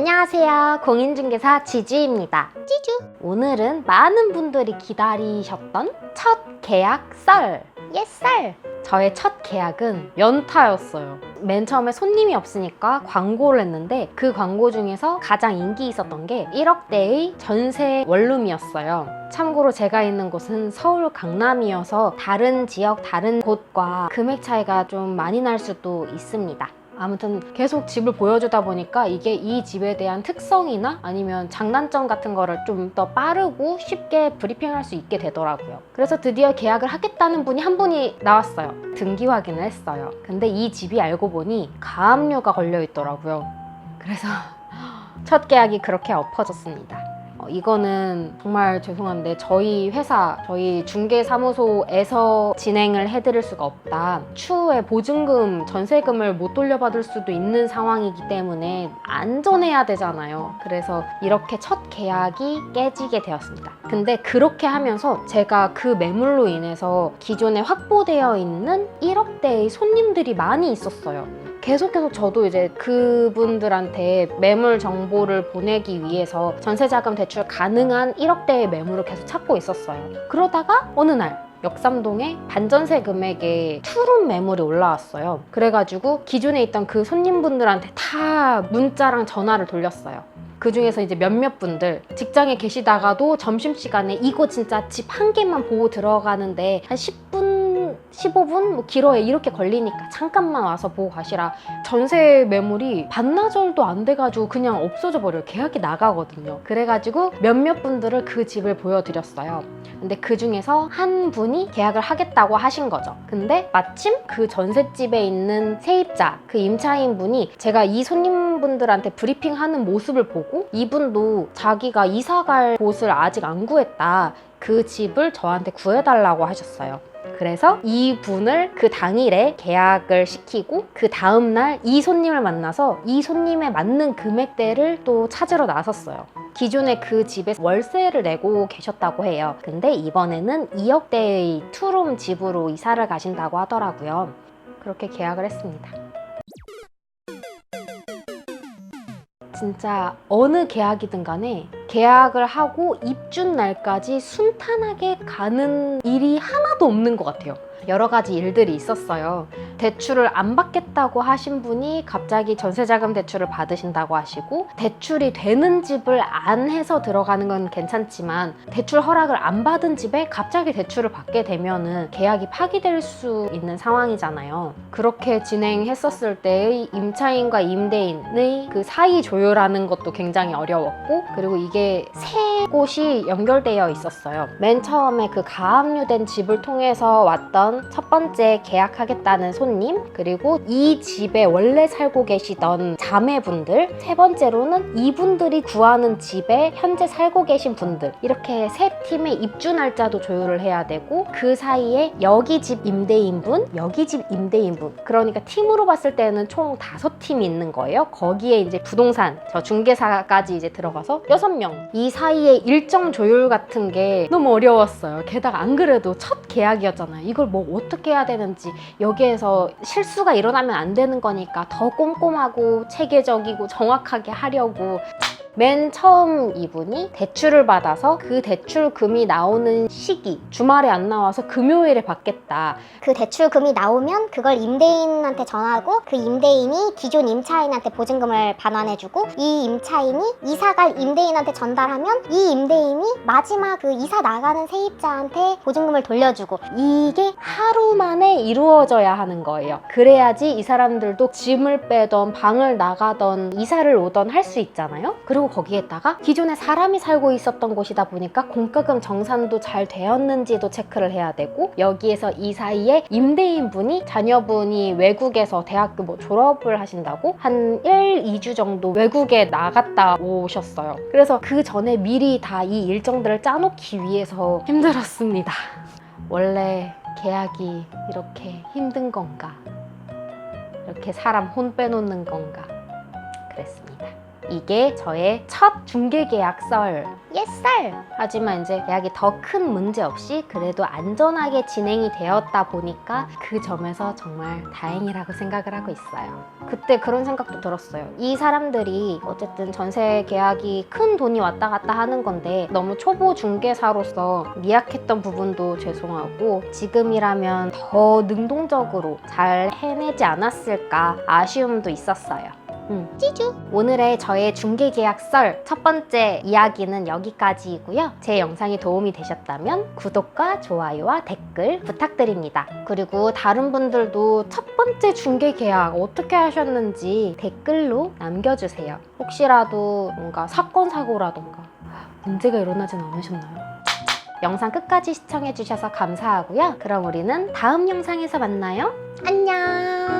안녕하세요. 공인중개사 지주입니다. 지주. 오늘은 많은 분들이 기다리셨던 첫 계약 썰. 예썰. 저의 첫 계약은 연타였어요. 맨 처음에 손님이 없으니까 광고를 했는데 그 광고 중에서 가장 인기 있었던 게 1억대의 전세 원룸이었어요. 참고로 제가 있는 곳은 서울 강남이어서 다른 지역, 다른 곳과 금액 차이가 좀 많이 날 수도 있습니다. 아무튼 계속 집을 보여주다 보니까 이게 이 집에 대한 특성이나 아니면 장단점 같은 거를 좀 더 빠르고 쉽게 브리핑할 수 있게 되더라고요. 그래서 드디어 계약을 하겠다는 분이 한 분이 나왔어요. 등기 확인을 했어요. 근데 이 집이 알고 보니 가압류가 걸려 있더라고요. 그래서 첫 계약이 그렇게 엎어졌습니다. 어, 이거는 정말 죄송한데 저희 회사, 저희 중개사무소에서 진행을 해드릴 수가 없다. 추후에 보증금, 전세금을 못 돌려받을 수도 있는 상황이기 때문에 안전해야 되잖아요. 그래서 이렇게 첫 계약이 깨지게 되었습니다. 근데 그렇게 하면서 제가 그 매물로 인해서 기존에 확보되어 있는 1억대의 손님들이 많이 있었어요. 계속해서 저도 이제 그분들한테 매물 정보를 보내기 위해서 전세자금 대출 가능한 1억대의 매물을 계속 찾고 있었어요. 그러다가 어느 날 역삼동에 반전세 금액의 투룸 매물이 올라왔어요. 그래가지고 기존에 있던 그 손님분들한테 다 문자랑 전화를 돌렸어요. 그 중에서 이제 몇몇 분들 직장에 계시다가도 점심시간에 이거 진짜 집 한 개만 보고 들어가는데 한 10분 15분? 뭐 길어야 이렇게 걸리니까 잠깐만 와서 보고 가시라. 전세 매물이 반나절도 안 돼가지고 그냥 없어져 버려요. 계약이 나가거든요. 그래가지고 몇몇 분들을 그 집을 보여드렸어요. 근데 그 중에서 한 분이 계약을 하겠다고 하신 거죠. 근데 마침 그 전셋집에 있는 세입자 그 임차인 분이 제가 이 손님분들한테 브리핑하는 모습을 보고 이분도 자기가 이사 갈 곳을 아직 안 구했다. 그 집을 저한테 구해달라고 하셨어요 그래서 이 분을 그 당일에 계약을 시키고 그 다음날 이 손님을 만나서 이 손님에 맞는 금액대를 또 찾으러 나섰어요. 기존에 그 집에 월세를 내고 계셨다고 해요. 근데 이번에는 2억대의 투룸 집으로 이사를 가신다고 하더라고요. 그렇게 계약을 했습니다. 진짜 어느 계약이든 간에 계약을 하고 입준 날까지 순탄하게 가는 일이 하나도 없는 것 같아요. 여러 가지 일들이 있었어요. 대출을 안 받겠다고 하신 분이 갑자기 전세자금 대출을 받으신다고 하시고 대출이 되는 집을 안 해서 들어가는 건 괜찮지만 대출 허락을 안 받은 집에 갑자기 대출을 받게 되면은 계약이 파기될 수 있는 상황이잖아요. 그렇게 진행했었을 때의 임차인과 임대인의 그 사이 조율하는 것도 굉장히 어려웠고 그리고 이게 세 곳이 연결되어 있었어요. 맨 처음에 그 가압류된 집을 통해서 왔던 첫 번째 계약하겠다는 손님 그리고 이 집에 원래 살고 계시던 자매분들 세 번째로는 이분들이 구하는 집에 현재 살고 계신 분들. 이렇게 세 팀의 입주 날짜도 조율을 해야 되고 그 사이에 여기 집 임대인분 여기 집 임대인분. 그러니까 팀으로 봤을 때는 총 다섯 팀이 있는 거예요. 거기에 이제 부동산 저 중개사까지 이제 들어가서 여섯 명이 사이에 일정 조율 같은 게 너무 어려웠어요. 게다가 안 그래도 첫 계약이었잖아요. 이걸 뭐 어떻게 해야 되는지 여기에서 실수가 일어나면 안 되는 거니까 더 꼼꼼하고 체계적이고 정확하게 하려고 맨 처음 이분이 대출을 받아서 그 대출금이 나오는 시기 주말에 안 나와서 금요일에 받겠다. 그 대출금이 나오면 그걸 임대인한테 전하고 그 임대인이 기존 임차인한테 보증금을 반환해주고 이 임차인이 이사갈 임대인한테 전달하면 이 임대인이 마지막 그 이사 나가는 세입자한테 보증금을 돌려주고 이게 하루 만에 이루어져야 하는 거예요. 그래야지 이 사람들도 짐을 빼던 방을 나가던 이사를 오던 할 수 있잖아요. 그리고 거기에다가 기존에 사람이 살고 있었던 곳이다 보니까 공과금 정산도 잘 되었는지도 체크를 해야 되고 여기에서 이 사이에 임대인분이 자녀분이 외국에서 대학교 뭐 졸업을 하신다고 한 1, 2주 정도 외국에 나갔다 오셨어요. 그래서 그 전에 미리 다 이 일정들을 짜놓기 위해서 힘들었습니다. 원래 계약이 이렇게 힘든 건가? 이렇게 사람 혼 빼놓는 건가? 그랬습니다. 이게 저의 첫 중개 계약설 옛살 하지만 이제 계약이 더 큰 문제 없이 그래도 안전하게 진행이 되었다 보니까 그 점에서 정말 다행이라고 생각을 하고 있어요. 그때 그런 생각도 들었어요. 이 사람들이 어쨌든 전세 계약이 큰 돈이 왔다 갔다 하는 건데 너무 초보 중개사로서 미약했던 부분도 죄송하고 지금이라면 더 능동적으로 잘 해내지 않았을까 아쉬움도 있었어요. 음. 찌주. 오늘의 저의 중개 계약설 첫 번째 이야기는 여기까지이고요. 제 영상이 도움이 되셨다면 구독과 좋아요와 댓글 부탁드립니다. 그리고 다른 분들도 첫 번째 중개 계약 어떻게 하셨는지 댓글로 남겨주세요. 혹시라도 뭔가 사건 사고라던가 문제가 일어나진 않으셨나요? 영상 끝까지 시청해주셔서 감사하고요. 그럼 우리는 다음 영상에서 만나요. 안녕!